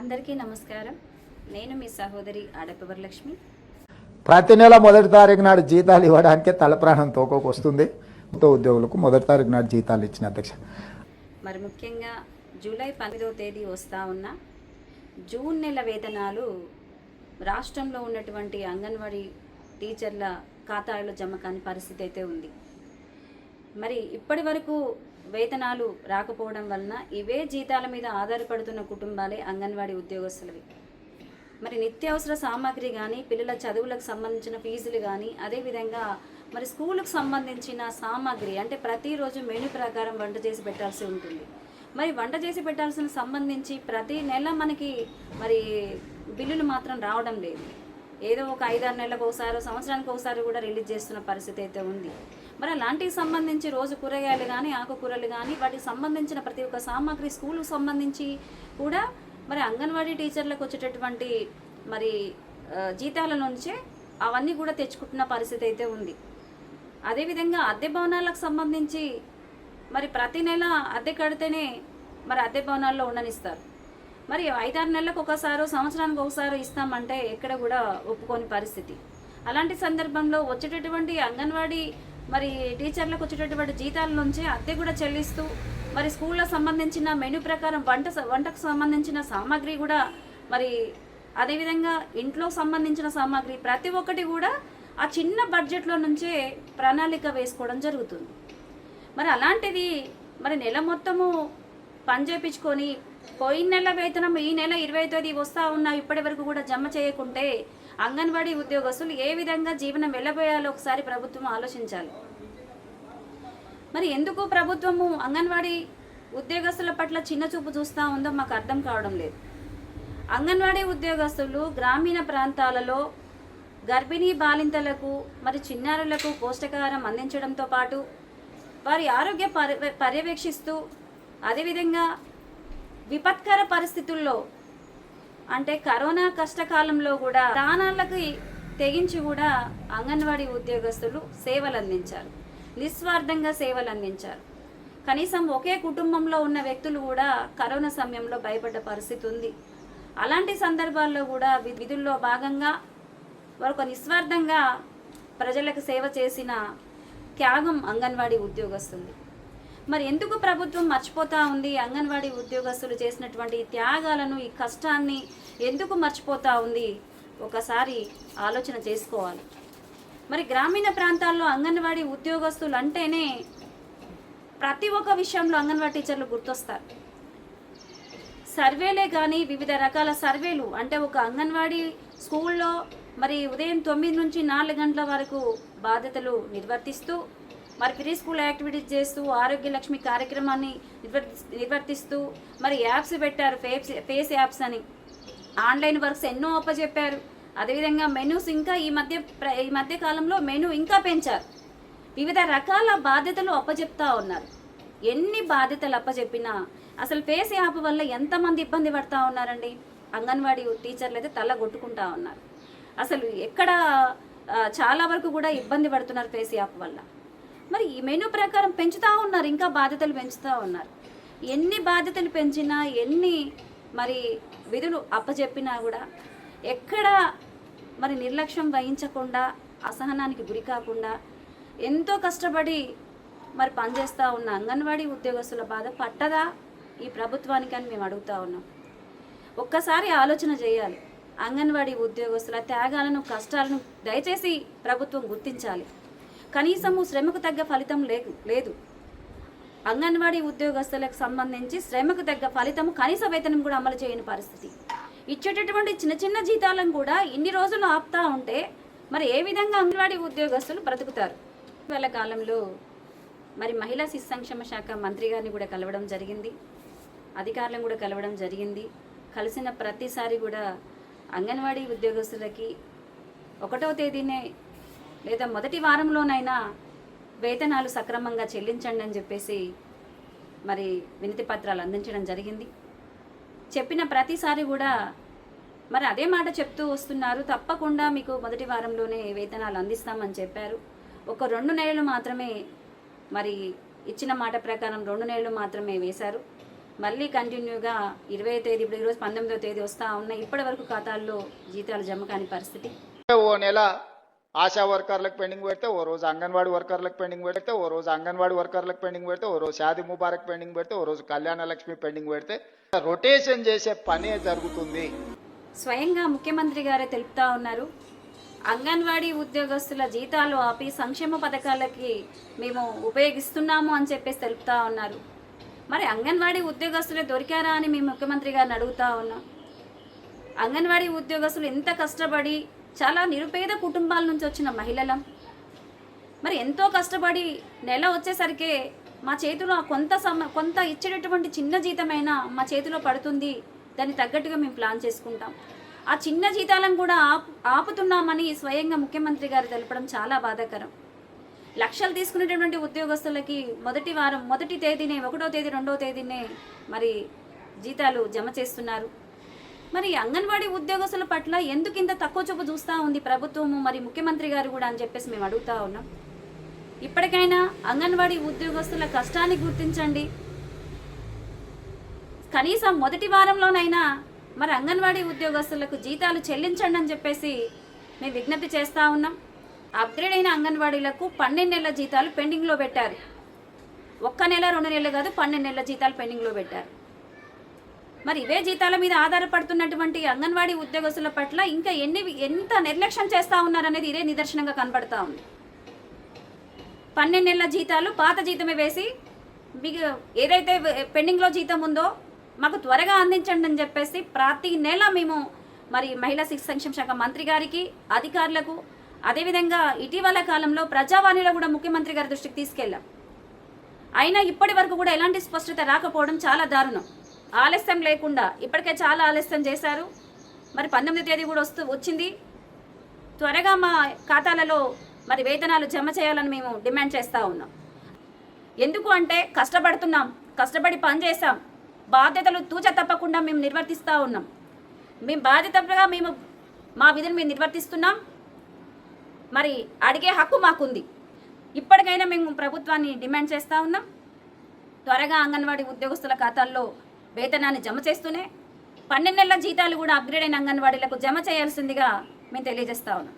అందరికీ నమస్కారం. నేను మీ సహోదరి ఆడప వరలక్ష్మి ప్రతి నెల మొదటి తారీఖు నాడు జీతాలు ఇవ్వడానికే తలప్రాణం తోకోకు వస్తుంది. ఉద్యోగులకు మొదటి తారీఖు నాడు జీతాలు ఇచ్చిన అధ్యక్ష. మరి ముఖ్యంగా జూలై పన్నెండవ తేదీ వస్తూ ఉన్న జూన్ నెల వేతనాలు రాష్ట్రంలో ఉన్నటువంటి అంగన్వాడీ టీచర్ల ఖాతాలో జమ కాని పరిస్థితి అయితే ఉంది. మరి ఇప్పటి వరకు వేతనాలు రాకపోవడం వలన ఇవే జీతాల మీద ఆధారపడుతున్న కుటుంబాలే అంగన్వాడీ ఉద్యోగస్తులవి. మరి నిత్యావసర సామాగ్రి కానీ పిల్లల చదువులకు సంబంధించిన ఫీజులు కానీ అదేవిధంగా మరి స్కూలుకు సంబంధించిన సామాగ్రి అంటే ప్రతిరోజు మెనూ ప్రకారం వంట చేసి పెట్టాల్సి ఉంటుంది. మరి వంట చేసి పెట్టాల్సిన సంబంధించి ప్రతి నెల మనకి మరి బిల్లులు మాత్రం రావడం లేదు. ఏదో ఒక ఐదారు నెలలకు ఒకసారి సంవత్సరానికి ఒకసారి కూడా రిలీజ్ చేస్తున్న పరిస్థితి అయితే ఉంది. మరి అలాంటికి సంబంధించి రోజు కూరగాయలు కానీ ఆకుకూరలు కానీ వాటికి సంబంధించిన ప్రతి ఒక్క సామాగ్రి స్కూల్కి సంబంధించి కూడా మరి అంగన్వాడీ టీచర్లకు వచ్చేటటువంటి మరి జీతాల నుంచే అవన్నీ కూడా తెచ్చుకుంటున్న పరిస్థితి అయితే ఉంది. అదేవిధంగా అద్దె భవనాలకు సంబంధించి మరి ప్రతి నెల అద్దె కడితేనే మరి అద్దె భవనాల్లో ఉండనిస్తారు. మరి ఐదారు నెలలకు ఒకసారి సంవత్సరానికి ఒకసారి ఇస్తామంటే ఎక్కడ కూడా ఒప్పుకోని పరిస్థితి. అలాంటి సందర్భంలో వచ్చేటటువంటి అంగన్వాడీ మరి టీచర్లకు వచ్చేటటువంటి జీతాల నుంచి అద్దె కూడా చెల్లిస్తూ మరి స్కూల్లో సంబంధించిన మెనూ ప్రకారం వంట వంటకు సంబంధించిన సామాగ్రి కూడా మరి అదేవిధంగా ఇంట్లో సంబంధించిన సామాగ్రి ప్రతి ఒక్కటి కూడా ఆ చిన్న బడ్జెట్లో నుంచే ప్రణాళిక వేసుకోవడం జరుగుతుంది. మరి అలాంటిది మరి నెల మొత్తము పనిచేపించుకొని పోయిన నెల వేతనం ఈ నెల ఇరవై తేదీ వస్తూ ఉన్నా ఇప్పటి వరకు కూడా జమ చేయకుంటే అంగన్వాడీ ఉద్యోగస్తులు ఏ విధంగా జీవనం వెళ్ళబోయాలో ఒకసారి ప్రభుత్వం ఆలోచించాలి. మరి ఎందుకు ప్రభుత్వము అంగన్వాడీ ఉద్యోగస్తుల పట్ల చిన్న చూపు చూస్తూ ఉందో మాకు అర్థం కావడం లేదు. అంగన్వాడీ ఉద్యోగస్తులు గ్రామీణ ప్రాంతాలలో గర్భిణీ బాలింతలకు మరి చిన్నారులకు పోషకాహారం అందించడంతో పాటు వారి ఆరోగ్య పర్య పర్యవేక్షిస్తూ అదేవిధంగా విపత్కర పరిస్థితుల్లో అంటే కరోనా కష్టకాలంలో కూడా దానాలకు తెగించి కూడా అంగన్వాడీ ఉద్యోగస్తులు సేవలు అందించారు నిస్వార్థంగా సేవలు అందించారు కనీసం ఒకే కుటుంబంలో ఉన్న వ్యక్తులు కూడా కరోనా సమయంలో భయపడ్డ పరిస్థితి ఉంది. అలాంటి సందర్భాల్లో కూడా విధుల్లో భాగంగా వారు ఒక నిస్వార్థంగా ప్రజలకు సేవ చేసిన త్యాగం అంగన్వాడీ ఉద్యోగస్తుంది మరి ఎందుకు ప్రభుత్వం మర్చిపోతా ఉంది? అంగన్వాడీ ఉద్యోగస్తులు చేసినటువంటి త్యాగాలను ఈ కష్టాన్ని ఎందుకు మర్చిపోతా ఉంది? ఒకసారి ఆలోచన చేసుకోవాలి. మరి గ్రామీణ ప్రాంతాల్లో అంగన్వాడీ ఉద్యోగస్తులు అంటేనే ప్రతి ఒక్క విషయంలో అంగన్వాడీ టీచర్లు గుర్తొస్తారు. సర్వేలే కానీ వివిధ రకాల సర్వేలు అంటే ఒక అంగన్వాడీ స్కూల్లో మరి ఉదయం తొమ్మిది నుంచి నాలుగు గంటల వరకు బాధ్యతలు నిర్వర్తిస్తూ మరి ప్రీ స్కూల్ యాక్టివిటీస్ చేస్తూ ఆరోగ్య లక్ష్మి కార్యక్రమాన్ని నిర్వర్తిస్తూ మరి యాప్స్ పెట్టారు ఫేస్ ఫేస్ యాప్స్ అని. ఆన్లైన్ వర్క్స్ ఎన్నో అప్పచెప్పారు అదేవిధంగా మెనూస్ ఇంకా ఈ మధ్య ప్ర- ఈ మధ్య కాలంలో మెనూ ఇంకా పెంచారు. వివిధ రకాల బాధ్యతలు అప్పచెప్తా ఉన్నారు. ఎన్ని బాధ్యతలు అప్పచెప్పినా అసలు ఫేస్ యాప్ వల్ల ఎంతమంది ఇబ్బంది పడతా ఉన్నారండి? అంగన్వాడీ టీచర్లు అయితే తల కొట్టుకుంటా ఉన్నారు. అసలు ఎక్కడ చాలా వరకు కూడా ఇబ్బంది పడుతున్నారు ఫేస్ యాప్ వల్ల. మరి ఈ మెనూ ప్రకారం పెంచుతూ ఉన్నారు ఇంకా బాధ్యతలు పెంచుతూ ఉన్నారు. ఎన్ని బాధ్యతలు పెంచినా ఎన్ని మరి విధులు అప్పచెప్పినా కూడా ఎక్కడ మరి నిర్లక్ష్యం వహించకుండా అసహనానికి గురి కాకుండా ఎంతో కష్టపడి మరి పనిచేస్తూ ఉన్న అంగన్వాడీ ఉద్యోగస్తుల బాధ పట్టదా ఈ ప్రభుత్వానికి అని మేము అడుగుతా ఉన్నాం. ఒక్కసారి ఆలోచన చేయాలి. అంగన్వాడీ ఉద్యోగస్తుల త్యాగాలను కష్టాలను దయచేసి ప్రభుత్వం గుర్తించాలి. కనీసము శ్రమకు తగ్గ ఫలితం లేదు లేదు. అంగన్వాడీ ఉద్యోగస్తులకు సంబంధించి శ్రమకు తగ్గ ఫలితం కనీస వేతనం కూడా అమలు చేయని పరిస్థితి. ఇచ్చేటటువంటి చిన్న చిన్న జీతాలను కూడా ఇన్ని రోజులు ఆపుతా ఉంటే మరి ఏ విధంగా అంగన్వాడీ ఉద్యోగస్తులు బ్రతుకుతారు? ఇవాళ కాలంలో మరి మహిళా శిశు సంక్షేమ శాఖ మంత్రి గారిని కూడా కలవడం జరిగింది. అధికారులను కూడా కలవడం జరిగింది. కలిసిన ప్రతిసారి కూడా అంగన్వాడీ ఉద్యోగస్తులకి ఒకటో తేదీనే లేదా మొదటి వారంలోనైనా వేతనాలు సక్రమంగా చెల్లించండి అని చెప్పేసి మరి వినతి పత్రాలు అందించడం జరిగింది. చెప్పిన ప్రతిసారి కూడా మరి అదే మాట చెప్తూ వస్తున్నారు. తప్పకుండా మీకు మొదటి వారంలోనే వేతనాలు అందిస్తామని చెప్పారు. ఒక రెండు నెలలు మాత్రమే మరి ఇచ్చిన మాట ప్రకారం రెండు నెలలు మాత్రమే వేశారు. మళ్ళీ కంటిన్యూగా ఇరవై తేదీ ఇప్పుడు ఈరోజు పంతొమ్మిదో తేదీ వస్తూ ఉన్నాయి ఇప్పటి వరకు ఖాతాల్లో జీతాలు జమ కాని పరిస్థితి. ఓ నెల ఆశా వర్కర్లకు పెండింగ్ పెడితే ఓ రోజు అంగన్వాడీ వర్కర్లకు పెండింగ్ పెడితే ఓ రోజు అంగన్వాడీ వర్కర్లకు పెండింగ్ పెడితే ఓ రోజు షాది ముబారక్ పెండింగ్ పెడితే ఓ రోజు కళ్యాణ లక్ష్మి పెండింగ్ పెడితే రొటేషన్ చేసే పనే జరుగుతుంది. స్వయంగా ముఖ్యమంత్రి గారే తెలుపుతా ఉన్నారు. అంగన్వాడీ ఉద్యోగస్తుల జీతాలు ఆపి సంక్షేమ పథకాలకి మేము ఉపయోగిస్తున్నాము అని చెప్పేసి తెలుపుతా ఉన్నారు. మరి అంగన్వాడీ ఉద్యోగస్తులే దొరికారా అని మేము ముఖ్యమంత్రి గారిని అడుగుతా ఉన్నాం. అంగన్వాడీ ఉద్యోగస్తులు ఎంత కష్టపడి చాలా నిరుపేద కుటుంబాల నుంచి వచ్చిన మహిళలం. మరి ఎంతో కష్టపడి నెల వచ్చేసరికి మా చేతిలో ఆ కొంత సమ కొంత ఇచ్చేటటువంటి చిన్న జీతమైనా మా చేతిలో పడుతుంది. దాన్ని తగ్గట్టుగా మేము ప్లాన్ చేసుకుంటాం. ఆ చిన్న జీతాలను కూడా ఆపు ఆపుతున్నామని స్వయంగా ముఖ్యమంత్రి గారు తెలపడం చాలా బాధాకరం. లక్షలు తీసుకునేటటువంటి ఉద్యోగస్తులకి మొదటి వారం మొదటి తేదీనే ఒకటో తేదీ రెండో తేదీనే మరి జీతాలు జమ చేస్తున్నారు. మరి అంగన్వాడీ ఉద్యోగస్తుల పట్ల ఎందుకు ఇంత తక్కువ చూపు చూస్తూ ఉంది ప్రభుత్వము? మరి ముఖ్యమంత్రి గారు కూడా అని చెప్పేసి మేము అడుగుతా ఉన్నాం. ఇప్పటికైనా అంగన్వాడీ ఉద్యోగస్తుల కష్టాన్ని గుర్తించండి. కనీసం మొదటి వారంలోనైనా మరి అంగన్వాడీ ఉద్యోగస్తులకు జీతాలు చెల్లించండి అని చెప్పేసి మేము విజ్ఞప్తి చేస్తూ ఉన్నాం. అప్గ్రేడ్ అయిన అంగన్వాడీలకు పన్నెండు నెలల జీతాలు పెండింగ్లో పెట్టారు. ఒక్క నెల రెండు నెలలు కాదు పన్నెండు నెలల జీతాలు పెండింగ్లో పెట్టారు. మరి ఇవే జీతాల మీద ఆధారపడుతున్నటువంటి అంగన్వాడీ ఉద్యోగస్తుల పట్ల ఇంకా ఎన్ని ఎంత నిర్లక్ష్యం చేస్తూ ఉన్నారనేది ఇదే నిదర్శనంగా కనబడతా ఉంది. పన్నెండు నెలల జీతాలు పాత జీతమే వేసి మీకు ఏదైతే పెండింగ్లో జీతం ఉందో మాకు త్వరగా అందించండి అని చెప్పేసి ప్రతి నెల మేము మరి మహిళా శిశు సంక్షేమ శాఖ మంత్రి గారికి అధికారులకు అదేవిధంగా ఇటీవల కాలంలో ప్రజావాణిలో కూడా ముఖ్యమంత్రి గారి దృష్టికి తీసుకెళ్ళాం. అయినా ఇప్పటి వరకు కూడా ఎలాంటి స్పష్టత రాకపోవడం చాలా దారుణం. ఆలస్యం లేకుండా ఇప్పటికే చాలా ఆలస్యం చేశారు. మరి పంతొమ్మిది తేదీ కూడా వస్తూ వచ్చింది. త్వరగా మా ఖాతాలలో మరి వేతనాలు జమ చేయాలని మేము డిమాండ్ చేస్తూ ఉన్నాం. ఎందుకు అంటే కష్టపడుతున్నాం కష్టపడి పని బాధ్యతలు తూచ తప్పకుండా మేము నిర్వర్తిస్తూ ఉన్నాం. మేము బాధ్యతగా మేము మా విధులు మేము నిర్వర్తిస్తున్నాం. మరి అడిగే హక్కు మాకుంది. ఇప్పటికైనా మేము ప్రభుత్వాన్ని డిమాండ్ చేస్తూ ఉన్నాం. త్వరగా అంగన్వాడీ ఉద్యోగస్తుల ఖాతాల్లో వేతనాన్ని జమ చేస్తూనే పన్నెండు నెలల జీతాలు కూడా అప్గ్రేడ్ అయిన అంగన్వాడీలకు జమ చేయాల్సిందిగా మేము తెలియజేస్తా ఉన్నాం.